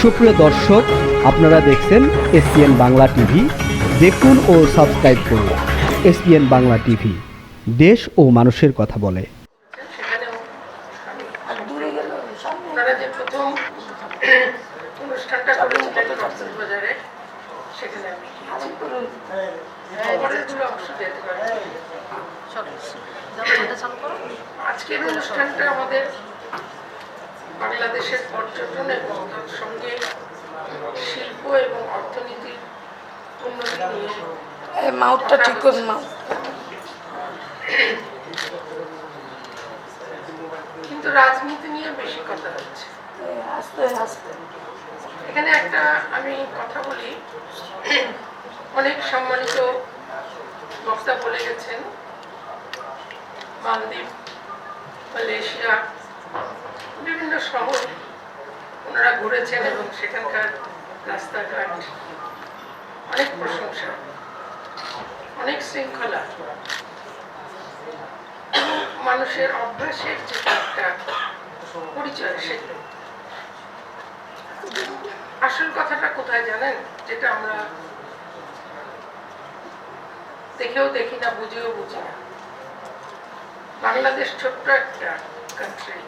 সুপ্রিয় দর্শক আপনারা দেখছেন এসপিএন বাংলা টিভি দেখুন ও সাবস্ক্রাইব করুন এসপিএন বাংলা টিভি দেশ ও মানুষের কথা বলে আজকের অনুষ্ঠানটা আমাদের বাংলাদেশের পর্যটন এবং সঙ্গে শিল্প এবং অর্থনীতির উন্নতি নিয়ে মাউথটা ঠিক করুন মাউথ। কিন্তু রাজনীতি নিয়ে বেশি কথা হচ্ছে। আস্তে আস্তে। এখানে একটা আমি কথা বলি। অনেক সম্মানিত বক্তা বলে গেছেন। মালদ্বীপ মালয়েশিয়া শহর, ওনারা ঘুরেছেন এবং সেখানকার রাস্তাঘাট অনেক প্রশংসা, অনেক শৃঙ্খলা। মানুষের অভ্যাসের যে একটা পরিচয় সেগুলো আসল কথাটা কোথায় জানেন? যেটা আমরা দেখেও দেখি না, বুঝেও বুঝি না। বাংলাদেশ ছোট্ট একটা কান্ট্রি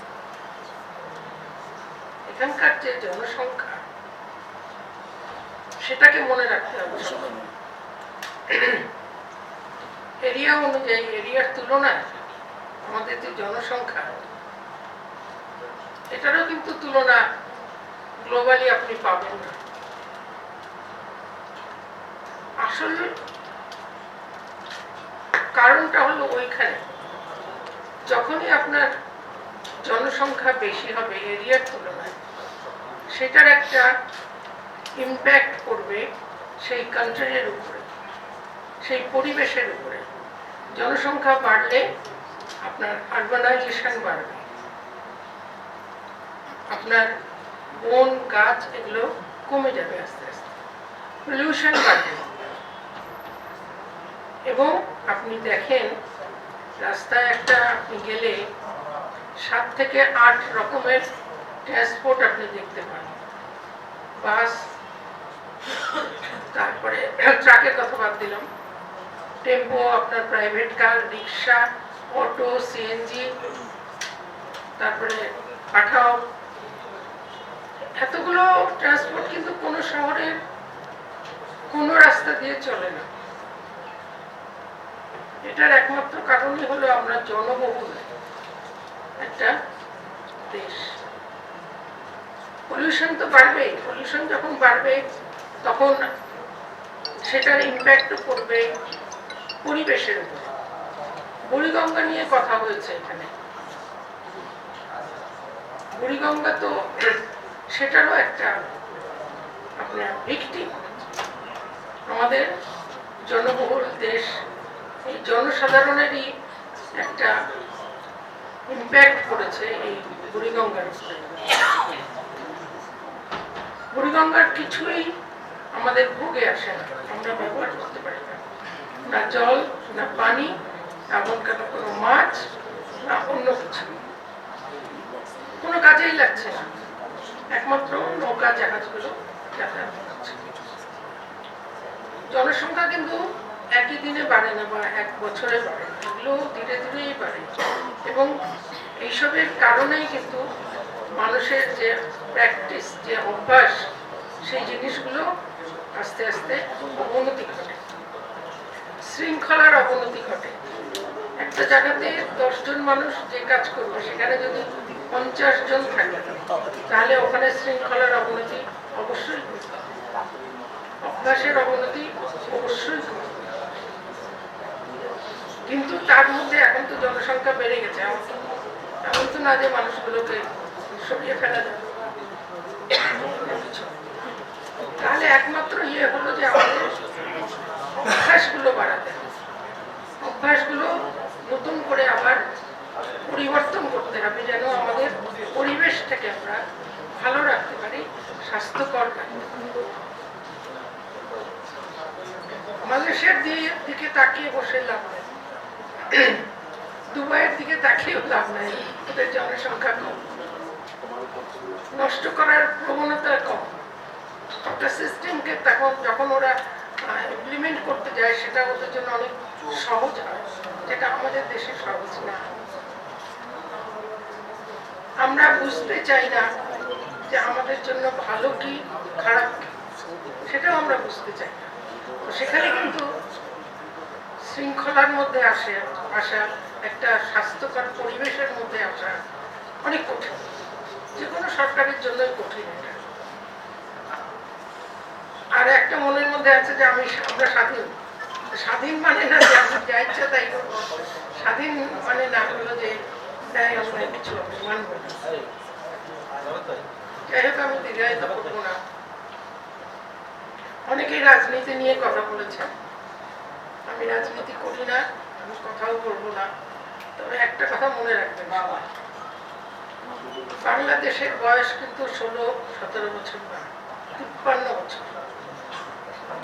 এখানকার যে জনসংখ্যা, সেটাকে মনে রাখতে হবে। এরিয়া অনুযায়ী, এরিয়ার তুলনায় আমাদের যে জনসংখ্যা, এটারও কিন্তু তুলনা গ্লোবালি আপনি পাবেন না। আসল কারণটা হলো ওইখানে, যখনই আপনার জনসংখ্যা বেশি হবে এরিয়ার তুলনায়, সেটার একটা ইম্প্যাক্ট করবে সেই কান্ট্রির উপরে, সেই পরিবেশের উপরে। জনসংখ্যা বাড়লে আপনার আরবানাইজেশন বাড়বে। আপনার বন, গাছ এগুলো কমে যাবে আস্তে আস্তে। পলিউশন বাড়বে। এবং আপনি দেখেন, রাস্তায় একটা আপনি গেলে সাত থেকে আট রকমের ট্রান্সপোর্ট আপনি দেখতে পান। বাস, তারপরে ট্রাকের কথা বাদ দিলাম। টেম্পো, আপনার private car rickshaw auto CNG তারপরে পাঠাও। এতগুলো ট্রান্সপোর্ট কিন্তু কোনো শহরের কোনো রাস্তা দিয়ে চলে না। এটার একমাত্র কারণই হলো আমরা জনবহুল। একটা দেশ। পলিউশন তো বাড়বেই। পলিউশন যখন বাড়বে, তখন সেটার ইম্প্যাক্ট পড়বে পরিবেশের উপর। বুড়িগঙ্গা নিয়ে কথা হয়েছে এখানে। বুড়িগঙ্গা তো সেটারও একটা আপনার ভিকটিম আমাদের জনবহুল দেশ। এই জনসাধারণেরই একটা ইম্প্যাক্ট পড়েছে এই বুড়িগঙ্গার বুড়িগঙ্গার কিছুই আমাদের ভোগে আসে না। আমরা ব্যবহার করতে পারি না। না জল, না পানি এমন কেন কোনো মাছ, না অন্য কিছু। কোনো কাজেই লাগছে না। একমাত্র নৌকা, জাহাজগুলো যাতায়াত করছে। জনসংখ্যা কিন্তু একই দিনে বাড়ে না বা এক বছরে বাড়ে না। এগুলো ধীরে ধীরেই বাড়ে। এবং এইসবের কারণেই কিন্তু মানুষের যে প্র্যাকটিস যে অভ্যাস, সেই জিনিসগুলো আস্তে আস্তে অবনতি ঘটে। শৃঙ্খলার অবনতি ঘটে। একটা জায়গাতে দশজন মানুষ যে কাজ করবে, সেখানে যদি পঞ্চাশ জন থাকে, তাহলে ওখানে শৃঙ্খলার অবনতি অবশ্যই অভ্যাসের অবনতি অবশ্যই ঘটবে। কিন্তু তার মধ্যে এখন তো জনসংখ্যা বেড়ে গেছে এমন তো- না যে মানুষগুলোকে সরিয়ে ফেলা যাবে। তাহলে একমাত্র ইয়ে হলো যে আমাদের অভ্যাসগুলো বাড়াতে। অভ্যাসগুলো নতুন করে আবার পরিবর্তন করতে হবে, যেন আমাদের পরিবেশটাকে আমরা ভালো রাখতে পারি, স্বাস্থ্যকর পারি। মালয়েশিয়ার দিকে তাকিয়ে বসে লাভ দুবাইয়ের দিকে তাকিয়েও লাভ নাই। ওদের জনসংখ্যা কম। নষ্ট করার প্রবণতা কম। একটা সিস্টেমকে তখন যখন ওরা ইমপ্লিমেন্ট করতে যায়, সেটা ওদের জন্য অনেক সহজ হয়। যেটা আমাদের দেশে সহজ না। আমরা বুঝতে চাই না যে আমাদের জন্য ভালো কি, খারাপ কি। সেটাও আমরা বুঝতে চাই না। সেখানে কিন্তু শৃঙ্খলার মধ্যে আসে, আসা একটা স্বাস্থ্যকর পরিবেশের মধ্যে আসা অনেক কঠিন। যে কোনো সরকারের জন্যই কঠিন এটা। আর একটা মনের মধ্যে আছে যে আমি আমরা স্বাধীন। স্বাধীন মানে না যে আমি যা ইচ্ছা তাই করব। স্বাধীন মানে না হলো যে তাই আমরা কিছু মানব না। যাই হোক, আমি দীর্ঘায়িত করব না। অনেকেই রাজনীতি নিয়ে কথা বলেছেন আমি রাজনীতি করি না, আমি কথাও বলব না। তবে একটা কথা মনে রাখবেন, বাবা। বাংলাদেশের বয়স কিন্তু ষোলো, সতেরো বছর না, তিপ্পান্ন বছর।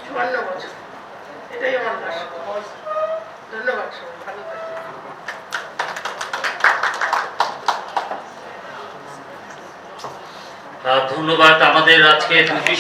চুয়ান্ন বছর। এটাই আমার ভাষা ধন্যবাদ সবাই, ভালো থাকবেন। ধন্যবাদ আমাদের আজকে দুটি